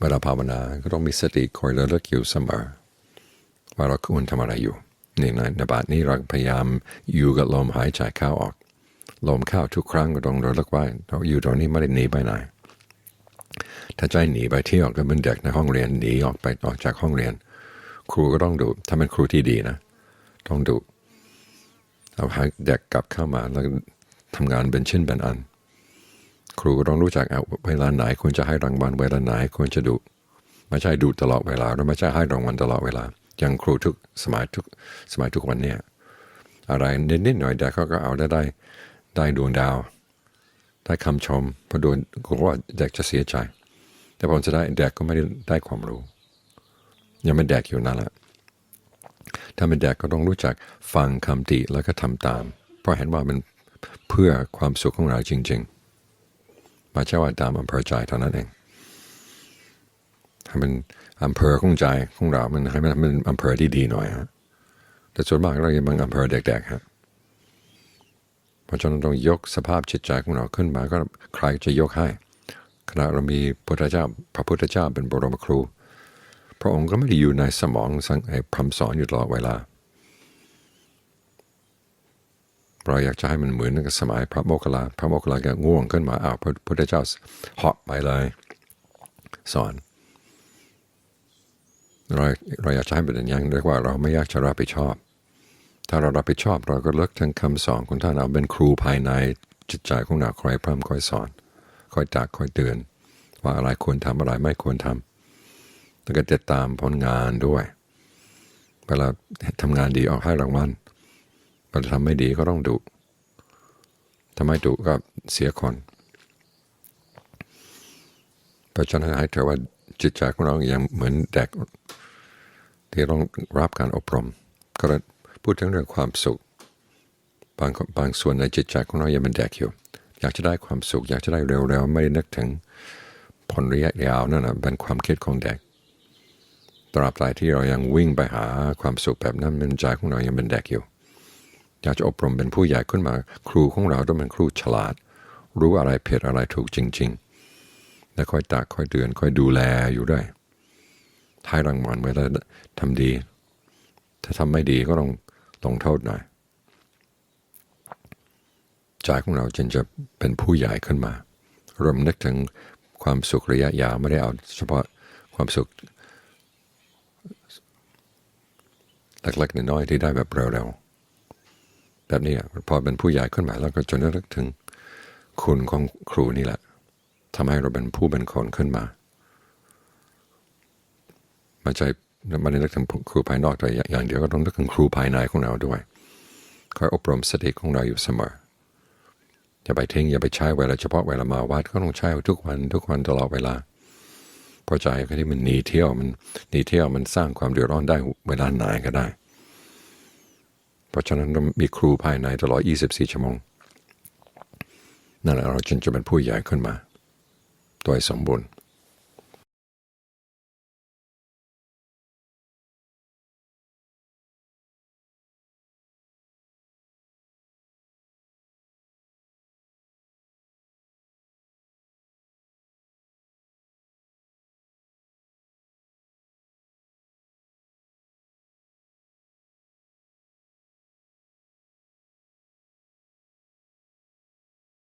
เวลาภาวนาก็ต้องมีสติคอยระลึกอยู่เสมอว่าเราควรทำอะไรอยู่นี่ในในบาทนี้เราพยายามอยู่กับลมหายใจเข้าออก ลมเข้าทุกครั้งก็ต้องระลึกว่าเราอยู่ตรงนี้ไม่ได้หนีไปไหนถ้าใจหนีไปเที่ยวก็เป็นเด็กในห้องเรียนหนีออกไปออกจากห้องเรียน ครูก็ต้องดูถ้าเป็นครูที่ดีนะ ต้องดูเอาให้เด็กกลับเข้ามาแล้วทำงานเป็นชิ้นเป็นอัน ครูก็ต้องรู้จักเอาเวลาไหนควรจะให้รางวัลเวลาไหนควรจะดูไม่ใช่ดูตลอดเวลาแล้วไม่ใช่ให้รางวัลตลอดเวลา อย่างครูทุกสมัยทุกสมัยทุกวันเนี่ยอะไรนิดๆหน่อยเด็กเขาก็เอาได้ได้ได้ดวงดาวได้คำชมพราะโดนกลัวว่าเด็กจะเสียใจ แต่ผมจะได้เด็กก็ไม่ได้ได้ความรู้ ยังเป็นเด็กอยู่นั่นแหละถ้าเป็นเด็กก็ต้องรู้จักฟังคำติแล้วก็ทำตาม เพราะเห็นว่ามันเพื่อความสุขของเราจริง ๆ ม่ใช่ว่าตามอำเภอใจเท่านั้นเองให้มันอำเภอของใจของเรา มันให้มันเป็นอำเภอที่ดีหน่อยฮะแต่ส่วนมากเรายังบางอำเภอเด็กๆฮะเพราะฉะนั้นต้องยกสภาพจิตใจของเราขึ้นมาก็ใครจะยกให้ขณะเรามีพุทธเจ้าพระพุทธเจ้าเป็นบรมครู พระองค์ก็ไม่ได้อยู่ในสมองสังให้พรำสอนอยู่ตลอดเวลา เราอยากจะให้มันเหมือนกับสมัยพระโมคคัลลาพระโมคคัลลาก็ง่วงขึ้นมาอ้าวพระพุทธเจ้าเหาะไปเลย สอนเราเราอยากจะให้เป็นอย่างเรียกว่าเราไม่อยากจะรับผิดชอบ ถ้าเรารับผิดชอบเราก็เลิกถึงคำสอนของท่านเอาเป็นครูภายในจิตใจของเราคอยพร่ำคอยสอนคอยตักคอยเตือน ว่าอะไรควรทำอะไรไม่ควรทำแล้วก็ติดตามผลงานด้วยเวลาทำงานดีออกให้รางวัล เวลาทำไม่ดีก็ต้องดุทำไมดุก็เสียคนเพราะฉะนั้นให้เธอว่าจิตใจของเราอยังเหมือนเด็กที่ต้องรับการอบรม ก็พูดถึงเรื่องความสุข บางบางส่วนในจิตใจของเรายังเป็นเด็กอยู่ อยากจะได้ความสุข อยากจะได้เร็วๆ ไม่ได้นึกถึงผลระยะยาวนั่นนะเป็นความคิดของเด็กตราบใดที่เรายังวิ่งไปหาความสุขแบบนั้นมันใจของเรายังเป็นเด็กอยู่ อยากจะอบรมเป็นผู้ใหญ่ขึ้นมา ครูของเราต้องเป็นครูฉลาด รู้อะไรผิดอะไรถูกจริง ๆ และคอยตักคอยเตือนคอยดูแลอยู่ด้วยให้รางวัลเวลาทำดี ถ้าทำไม่ดีก็ต้องลงโทษหน่อยใจของเราจึงจะเป็นผู้ใหญ่ขึ้นมารวมนึกถึงความสุขระยะยาวไม่ได้เอาเฉพาะความสุขเล็กๆน้อยๆที่ได้แบบเร็วๆ แบบนี้พอเป็นผู้ใหญ่ขึ้นมาแล้วก็จนนึกถึงคุณของครูนี่แหละทำให้เราเป็นผู้เป็นคนขึ้นมาไม่ใช่ไม่ได้นึกถึงครูภายนอกแต่อย่างเดียวก็ต้องนึกถึงครูภายในของเราด้วยคอยอบรมสติของเราอยู่เสมออย่าไปทิ้งอย่าไปใช้เวลาเฉพาะเวลามาวัดก็ต้องใช้ทุกวันทุกวันตลอดเวลาเพราะใจก็ที่มันหนีเที่ยวมันหนีเที่ยวมันสร้างความเดือดร้อนได้เวลาไหนก็ได้ เพราะฉะนั้นเรามีครูภายในตลอด 24 ชั่วโมง นั่นแหละเราจึงจะเป็นผู้ใหญ่ขึ้นมาโดยสมบูรณ์